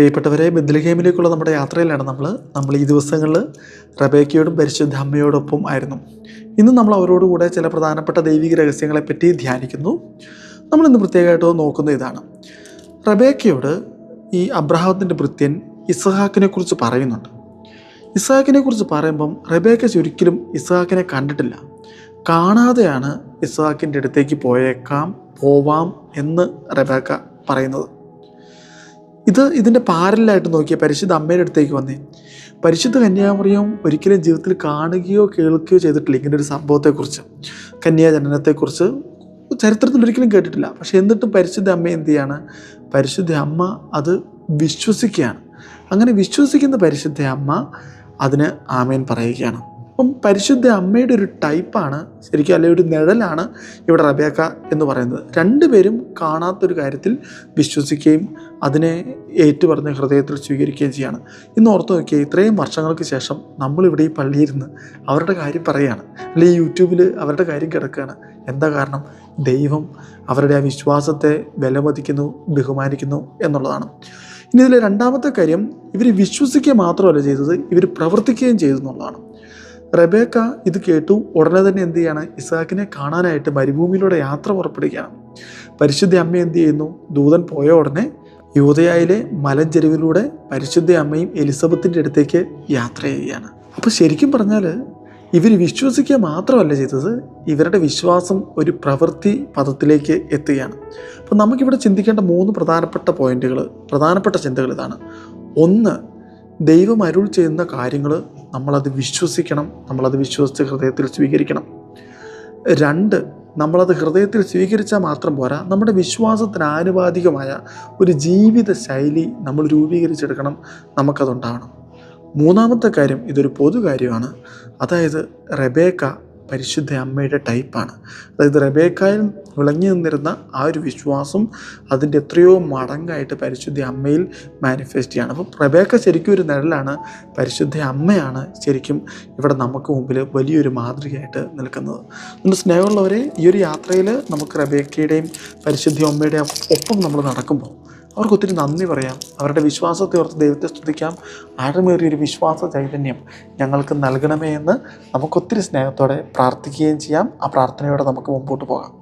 പ്രിയപ്പെട്ടവരെ ബദ്ലഹേമിലേക്കുള്ള നമ്മുടെ യാത്രയിലാണ് നമ്മൾ. നമ്മൾ ഈ ദിവസങ്ങളിൽ റബേക്കയോടും പരിശുദ്ധ അമ്മയോടൊപ്പം ആയിരുന്നു. ഇന്ന് നമ്മൾ അവരോടുകൂടെ ചില പ്രധാനപ്പെട്ട ദൈവിക രഹസ്യങ്ങളെപ്പറ്റി ധ്യാനിക്കുന്നു. നമ്മൾ ഇന്ന് പ്രത്യേകമായിട്ട് നോക്കുന്ന ഇതാണ്. റബേക്കയോട് ഈ അബ്രഹാമത്തിന്റെ ഭൃത്യൻ ഇസഹാക്കിനെ കുറിച്ച് പറയുന്നുണ്ട്. ഇസഹാക്കിനെ കുറിച്ച് പറയുമ്പം റബേക്ക ഒരിക്കലും ഇസഹാക്കിനെ കണ്ടിട്ടില്ല. കാണാതെയാണ് ഇസഹാക്കിന്റെ അടുത്തേക്ക് പോയേക്കാം പോവാം എന്ന് റബേക്ക പറയുന്നത്. ഇത് ഇതിന്റെ പാരലായിട്ട് നോക്കിയ പരിശുദ്ധ അമ്മയുടെ അടുത്തേക്ക് വന്നേ. പരിശുദ്ധ കന്യാമറിയം ഒരിക്കലും ജീവിതത്തിൽ കാണുകയോ കേൾക്കുകയോ ചെയ്തിട്ടില്ല ഇങ്ങനെ ഒരു സംഭവത്തെക്കുറിച്ച്. കന്യാജനനത്തെക്കുറിച്ച് ചരിത്രത്തിൽ ഒരിക്കലും കേട്ടിട്ടില്ല. പക്ഷെ എന്നിട്ടും പരിശുദ്ധ അമ്മ എന്ത് ചെയ്യാണ് പരിശുദ്ധ അമ്മ അത് വിശ്വസിക്കുകയാണ്. അങ്ങനെ വിശ്വസിക്കുന്ന പരിശുദ്ധ അമ്മ അതിന് ആമേൻ പറയുകയാണ്. അപ്പം പരിശുദ്ധ അമ്മയുടെ ഒരു ടൈപ്പാണ് ശരിക്കും അല്ലെങ്കിൽ ഒരു നിഴലാണ് ഇവിടെ റബേക്ക എന്ന് പറയുന്നത്. രണ്ടുപേരും കാണാത്തൊരു കാര്യത്തിൽ വിശ്വസിക്കുകയും അതിനെ ഏറ്റുപറഞ്ഞ് ഹൃദയത്തിൽ സ്വീകരിക്കുകയും ചെയ്യാണ്. ഇന്ന് ഓർത്ത് നോക്കിയാൽ ഇത്രയും വർഷങ്ങൾക്ക് ശേഷം നമ്മളിവിടെ ഈ പള്ളിയിരുന്ന് അവരുടെ കാര്യം പറയുകയാണ്. അല്ലെങ്കിൽ യൂട്യൂബിൽ അവരുടെ കാര്യം കിടക്കുകയാണ്. എന്താ കാരണം? ദൈവം അവരുടെ ആ വിശ്വാസത്തെ വിലമതിക്കുന്നു ബഹുമാനിക്കുന്നു എന്നുള്ളതാണ്. ഇനി ഇതിലെ രണ്ടാമത്തെ കാര്യം ഇവർ വിശ്വസിക്കുക മാത്രമല്ല ചെയ്തത് ഇവർ പ്രവർത്തിക്കുകയും ചെയ്തു എന്നുള്ളതാണ്. റബേക്ക ഇത് കേട്ടു ഉടനെ തന്നെ എന്ത് ചെയ്യാണ്? ഇസാക്കിനെ കാണാനായിട്ട് മരുഭൂമിയിലൂടെ യാത്ര പുറപ്പെടുകയാണ്. പരിശുദ്ധ അമ്മ എന്ത് ചെയ്യുന്നു? ദൂതൻ പോയ ഉടനെ യൂതയായിലെ മലഞ്ചെരുവിലൂടെ പരിശുദ്ധ അമ്മയും എലിസബത്തിന്റെ അടുത്തേക്ക് യാത്ര ചെയ്യുകയാണ്. അപ്പോൾ ശരിക്കും പറഞ്ഞാൽ ഇവർ വിശ്വസിക്കുക മാത്രമല്ല ചെയ്തത് ഇവരുടെ വിശ്വാസം ഒരു പ്രവൃത്തി പദത്തിലേക്ക് എത്തുകയാണ്. അപ്പോൾ നമുക്കിവിടെ ചിന്തിക്കേണ്ട മൂന്ന് പ്രധാനപ്പെട്ട പോയിന്റുകൾ പ്രധാനപ്പെട്ട ചിന്തകൾ ഇതാണ്. ഒന്ന് ദൈവം അരുൾ ചെയ്യുന്ന കാര്യങ്ങൾ നമ്മളത് വിശ്വസിക്കണം നമ്മളത് വിശ്വസിച്ച് ഹൃദയത്തിൽ സ്വീകരിക്കണം. രണ്ട് നമ്മളത് ഹൃദയത്തിൽ സ്വീകരിച്ചാൽ മാത്രം പോരാ. നമ്മുടെ വിശ്വാസത്തിന് ആനുപാതികമായ ഒരു ജീവിത ശൈലി നമ്മൾ രൂപീകരിച്ചെടുക്കണം നമുക്കതുണ്ടാവണം. മൂന്നാമത്തെ കാര്യം ഇതൊരു പൊതു കാര്യമാണ്. അതായത് റെബേക്ക പരിശുദ്ധ അമ്മയുടെ ടൈപ്പാണ് അതായത് റബേക്കായൽ വിളങ്ങി നിന്നിരുന്ന ആ ഒരു വിശ്വാസം അതിന്റെ എത്രയോ മടങ്ങായിട്ട് പരിശുദ്ധ അമ്മയിൽ മാനിഫെസ്റ്റ് ചെയ്യാണ്. അപ്പം റബേക്ക ശരിക്കും ഒരു നിഴലാണ് പരിശുദ്ധ അമ്മയാണ് ശരിക്കും ഇവിടെ നമുക്ക് മുമ്പിൽ വലിയൊരു മാതൃകയായിട്ട് നിൽക്കുന്നത്. നമ്മുടെ സ്നേഹമുള്ളവരെ ഈ ഒരു യാത്രയിൽ നമുക്ക് റബേക്കയുടെയും പരിശുദ്ധ അമ്മയുടെയും ഒപ്പം നമ്മൾ നടക്കുമ്പോൾ അവർക്ക് ഒത്തിരി നന്ദി പറയാം. അവരുടെ വിശ്വാസത്തെ ഓർത്ത് ദൈവത്തെ സ്തുതിക്കാം. ആഴമേറിയ ഒരു വിശ്വാസ ചൈതന്യം ഞങ്ങൾക്ക് നൽകണമേ എന്ന് നമുക്കൊത്തിരി സ്നേഹത്തോടെ പ്രാർത്ഥിക്കുകയും ചെയ്യാം. ആ പ്രാർത്ഥനയോടെ നമുക്ക് മുമ്പോട്ട് പോകാം.